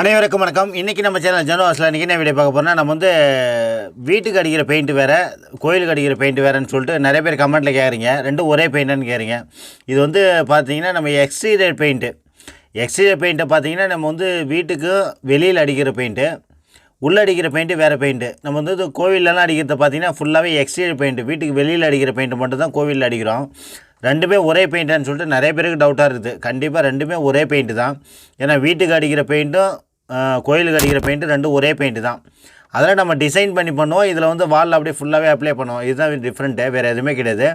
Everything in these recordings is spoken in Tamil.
அனைவருக்கும் வணக்கம். இன்றைக்கி நம்ம சேனல் ஜனவாஸில் இன்றைக்கி என்ன வீடியோ பார்க்க போகிறோம்னா நம்ம வந்து வீட்டுக்கு அடிக்கிற பெயிண்ட் வேறு கோயிலுக்கு அடிக்கிற பெயிண்ட் வேறுன்னு சொல்லிட்டு நிறைய பேர் கமெண்ட்டில் கேட்குறீங்க ரெண்டும் ஒரே பெயிண்ட்டுன்னு கேட்குறீங்க இது வந்து பார்த்தீங்கன்னா நம்ம எக்ஸ்டீரியர் பெயிண்ட்டு எக்ஸ்டீரியர் பெயிண்ட்டை பார்த்தீங்கன்னா நம்ம வந்து வீட்டுக்கு வெளியில் அடிக்கிற பெயிண்ட்டு உள்ளே அடிக்கிற பெயிண்ட்டு வேறு பெயிண்ட்டு நம்ம வந்து கோவிலெலாம் கோவில்லலாம் அடிக்கிறத பார்த்தீங்கன்னா ஃபுல்லாகவே எக்ஸ்டீரியர் பெயிண்ட்டு வீட்டுக்கு வெளியில் அடிக்கிற பெயிண்ட்டு மட்டும் தான் கோவிலில் அடிக்கிறோம். ரெண்டுமே ஒரே பெயிண்ட்டான்னு சொல்லிட்டு நிறைய பேருக்கு டவுட்டாக இருக்குது. கண்டிப்பாக ரெண்டுமே ஒரே பெயிண்ட்டு தான். ஏன்னா வீட்டுக்கு அடிக்கிற பெயிண்ட்டும் கோயிலுக்கு அடிக்கிற பெயிண்ட்டு ரெண்டும் ஒரே பெயிண்ட்டு தான். அதெல்லாம் நம்ம டிசைன் பண்ணி பண்ணுவோம். இதில் வந்து வாலில் அப்படியே ஃபுல்லாகவே அப்ளை பண்ணுவோம். இதுதான் டிஃப்ரெண்ட்டு வேறு எதுவுமே கிடையாது.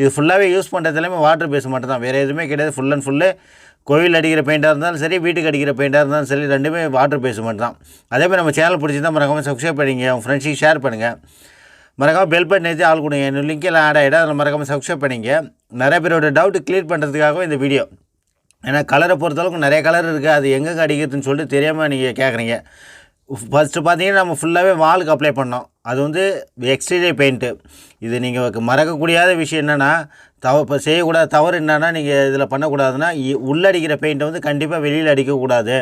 இது ஃபுல்லாகவே யூஸ் பண்ணுறது எல்லாமே வாட்டர் பேஸ் மட்டும் தான் வேறு எதுவுமே கிடையாது. ஃபுல் அண்ட் ஃபுல்லு கோவில் அடிக்கிற பெயிண்டாக இருந்தாலும் சரி வீட்டுக்கு அடிக்கிற பெயிண்டாக இருந்தாலும் சரி ரெண்டுமே வாட்டர் பேஸ் மட்டும் தான் அதே மாதிரி நம்ம சேனல் பிடிச்சிருந்தா மறக்காமல் சப்ஸ்கிரைப் பண்ணிங்க உங்கள் ஃப்ரெண்ட்ஸுக்கு ஷேர் பண்ணுங்கள் மறக்காமல் பெல் பட்டன் ஏற்றி ஆள் கொடுங்க. என்னோட லிங்க் ஆட் ஆகிடும் அதில் மறக்காமல் சப்ஸ்கிரைப் பண்ணிங்க. நிறைய பேரோட டவுட் கிளியர் பண்ணுறதுக்காகவும் இந்த வீடியோ ஏன்னா கலரை பொறுத்தளவுக்கு நிறைய கலர் இருக்குது அது எங்கெங்கே அடிக்கிறதுன்னு சொல்லிட்டு தெரியாமல் நீங்கள் கேட்குறீங்க ஃபஸ்ட்டு பார்த்தீங்கன்னா நம்ம ஃபுல்லாகவே வாலுக்கு அப்ளை பண்ணோம். அது வந்து எக்ஸ்டீரியர் பெயிண்ட்டு இது நீங்கள் மறக்கக்கூடியாத விஷயம் என்னென்னா தவ இப்போ செய்யக்கூடாத தவறு என்னென்னா நீங்கள் இதில் பண்ணக்கூடாதுன்னா இ- பெயிண்ட்டை வந்து கண்டிப்பாக வெளியில் அடிக்கக்கூடாது.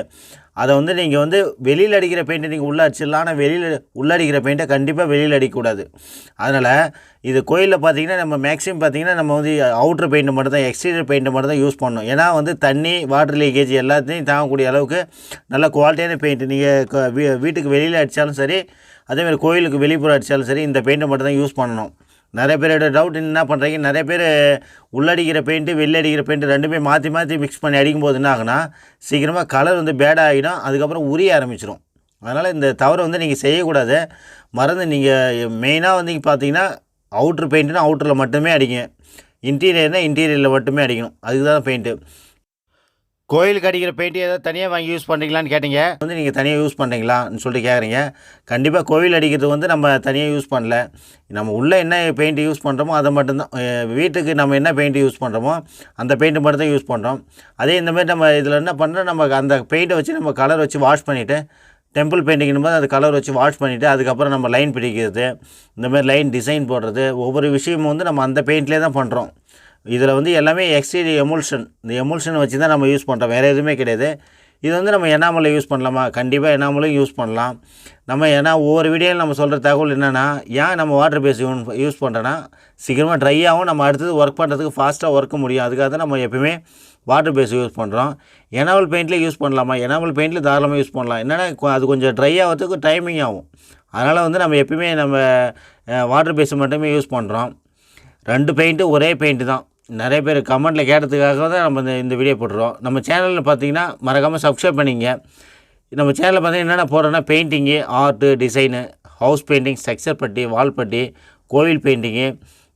அதை வந்து நீங்கள் வந்து வெளியில் அடிக்கிற பெயிண்ட்டை நீங்கள் உள்ளே அடிச்சிடலாம். ஆனால் வெளியில் உள்ள அடிக்கிற பெயிண்ட்டை கண்டிப்பாக வெளியில் அடிக்கக்கூடாது. அதனால் இது கோயிலில் பார்த்தீங்கன்னா நம்ம மேக்ஸிமம் பார்த்தீங்கன்னா நம்ம வந்து அவுட்ரு பெயிண்ட் மட்டும் தான் எக்ஸ்டீரியர் பெயிண்ட் மட்டும் தான் யூஸ் பண்ணணும். ஏன்னா வந்து தண்ணி வாட்டர் லீக்கேஜ் எல்லாத்தையும் தாங்கக்கூடிய அளவுக்கு நல்ல குவாலிட்டியான பெயிண்ட் நீங்கள் வீட்டுக்கு வெளியில் அடித்தாலும் சரி அதேமாதிரி கோயிலுக்கு வெளிப்புறம் அடித்தாலும் சரி இந்த பெயிண்ட்டை மட்டும் தான் யூஸ் பண்ணணும். நிறைய பேரோட டவுட் என்ன பண்ணுறீங்க நிறைய பேர் உள்ளடிக்கிற பெயிண்ட்டு வெளியடிக்கிற பெயிண்ட்டு ரெண்டுமே மாற்றி மாற்றி மிக்ஸ் பண்ணி அடிக்கும்போது என்ன ஆகுனா சீக்கிரமாக கலர் வந்து பேடாக ஆகிடும் அதுக்கப்புறம் உரிய ஆரம்பிச்சிடும் அதனால் இந்த தவறை வந்து நீங்கள் செய்யக்கூடாது. மறந்து நீங்கள் மெயினாக வந்து பார்த்தீங்கன்னா அவுட்ரு பெயிண்ட்டுனா அவுட்டரில் மட்டுமே அடிங்க. இன்டீரியர்னால் இன்டீரியரில் மட்டுமே அடிக்கணும். அதுக்கு தான் பெயிண்ட்டு கோயிலுக்கு அடிக்கிற பெயிண்ட் ஏதாவது தனியாக வாங்கி யூஸ் பண்ணுறீங்களான்னு கேட்டீங்க. வந்து நீங்கள் தனியாக யூஸ் பண்ணுறீங்களான்னு சொல்லிட்டு கேட்குறீங்க கண்டிப்பாக கோவில் அடிக்கிறது வந்து நம்ம தனியாக யூஸ் பண்ணல. நம்ம உள்ளே என்ன பெயிண்ட் யூஸ் பண்ணுறோமோ அதை மட்டும்தான் வீட்டுக்கு நம்ம என்ன பெயிண்ட் யூஸ் பண்ணுறோமோ அந்த பெயிண்ட் மட்டும் தான் யூஸ் பண்ணுறோம் அதே இந்தமாரி நம்ம இதில் என்ன பண்ணுறோம் நம்ம அந்த பெயிண்ட்டை வச்சு நம்ம கலர் வச்சு வாஷ் பண்ணிவிட்டு டெம்பிள் பெயிண்டிங்கும் போது அது கலர் வச்சு வாஷ் பண்ணிவிட்டு அதுக்கப்புறம் நம்ம லைன் பிடிக்கிறது இந்தமாதிரி லைன் டிசைன் போடுறது ஒவ்வொரு விஷயமும் வந்து நம்ம அந்த பெயிண்ட்லேயே தான் பண்ணுறோம் இதில் வந்து எல்லாமே எக்ஸ்டீரியர் எமுல்ஷன் இந்த எமுல்ஷனை வச்சு தான் நம்ம யூஸ் பண்ணுறோம் வேறு எதுவுமே கிடையாது. இது வந்து நம்ம எனாமலில் யூஸ் பண்ணலாமா? கண்டிப்பாக எனாமலும் யூஸ் பண்ணலாம். நம்ம ஏன்னா ஒவ்வொரு வீடியோவில் நம்ம சொல்கிற தகவல் என்னென்னா ஏன் நம்ம வாட்டர் பேஸ் யூஸ் பண்ணுறோன்னா சீக்கிரமாக ட்ரை ஆகும். நம்ம அடுத்தது ஒர்க் பண்ணுறதுக்கு ஃபாஸ்ட்டாக ஒர்க் முடியும். அதுக்காக தான் நம்ம எப்பயுமே வாட்டர் பேஸ் யூஸ் பண்ணுறோம் எனாமல் பெயிண்ட்லேயே யூஸ் பண்ணலாமா? எனாமல் பெயிண்ட்டில் தாராளமாக யூஸ் பண்ணலாம். என்னென்னா அது கொஞ்சம் ட்ரை ஆகிறதுக்கு டைமிங் ஆகும். அதனால் வந்து நம்ம எப்பயுமே நம்ம வாட்டர் பேஸ் மட்டுமே யூஸ் பண்ணுறோம் ரெண்டு பெயிண்ட்டு ஒரே பெயிண்ட்டு தான். நிறைய பேர் கமெண்ட்டில் கேட்டதுக்காக தான் நம்ம இந்த இந்த வீடியோ போடுறோம். நம்ம சேனலில் பார்த்தீங்கன்னா மறக்காமல் சப்ஸ்கிரைப் பண்ணிங்க. நம்ம சேனலில் பார்த்தீங்கன்னா என்னென்ன போடுறோன்னா painting art design house painting structure putty wall putty கோவில் பெயிண்டிங்கு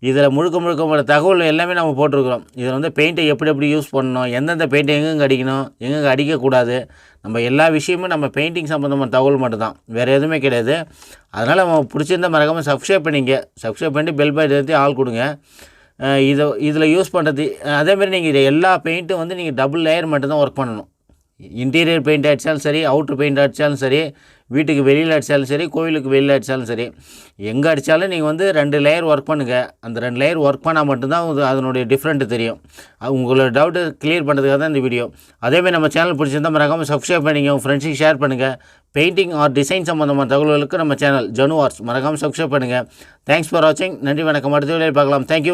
இதில் முழுக்க முழுக்க உள்ள தகவல் எல்லாமே நம்ம போட்டிருக்கிறோம். இதில் வந்து பெயிண்ட்டை எப்படி எப்படி யூஸ் பண்ணணும் எந்தெந்த பெயிண்ட்டை எங்கெங்கே அடிக்கணும் எங்கெங்கே அடிக்கக்கூடாது நம்ம எல்லா விஷயமும் நம்ம பெயிண்டிங் சம்மந்தமான தகவல் மட்டும்தான். வேறு எதுவுமே கிடையாது. அதனால் நம்ம பிடிச்சிருந்தா மறக்காமல் சப்ஸ்கிரைப் பண்ணிங்க. சப்ஸ்கிரைப் பண்ணி பெல் பட்டன் எடுத்து ஆள் கொடுங்க. இதை இதில் யூஸ் பண்ணுறது அதேமாரி நீங்கள் இதை எல்லா பெயிண்ட்டும் வந்து நீங்கள் டபுள் லேயர் மட்டும்தான் ஒர்க் பண்ணணும். இன்டீரியர் பெயிண்ட் அடித்தாலும் சரி அவுட்ரு பெயிண்ட் அடித்தாலும் சரி வீட்டுக்கு வெளியில் அடித்தாலும் சரி கோவிலுக்கு வெளியில் அடித்தாலும் சரி எங்கே அடித்தாலும் நீங்கள் வந்து ரெண்டு லேயர் ஒர்க் பண்ணுங்கள் அந்த ரெண்டு லேயர் ஒர்க் பண்ணால் மட்டும்தான் அது அதனுடைய டிஃப்ரெண்ட்டு தெரியும். அது உங்களோட டவுட்டு கிளியர் பண்ணுறதுக்காக தான் இந்த வீடியோ அதேமாதிரி நம்ம சேனல் பிடிச்சிருந்தா மறக்காமல் சப்ஸ்கிரைப் பண்ணிங்க உங்கள் ஃப்ரெண்ட்ஸுக்கு ஷேர் பண்ணுங்கள் பெயிண்டிங் ஆர் டிசைன் சம்மந்தமான தகவல்களுக்கு நம்ம சேனல் ஜனு ஆர்ட்ஸ் மறக்காமல் சப்ஸ்கிரைப் பண்ணுங்கள் தேங்க்ஸ் ஃபார் வாட்சிங் நன்றி வணக்கம். அடுத்த வீடியோவில் பார்க்கலாம். தேங்க்யூ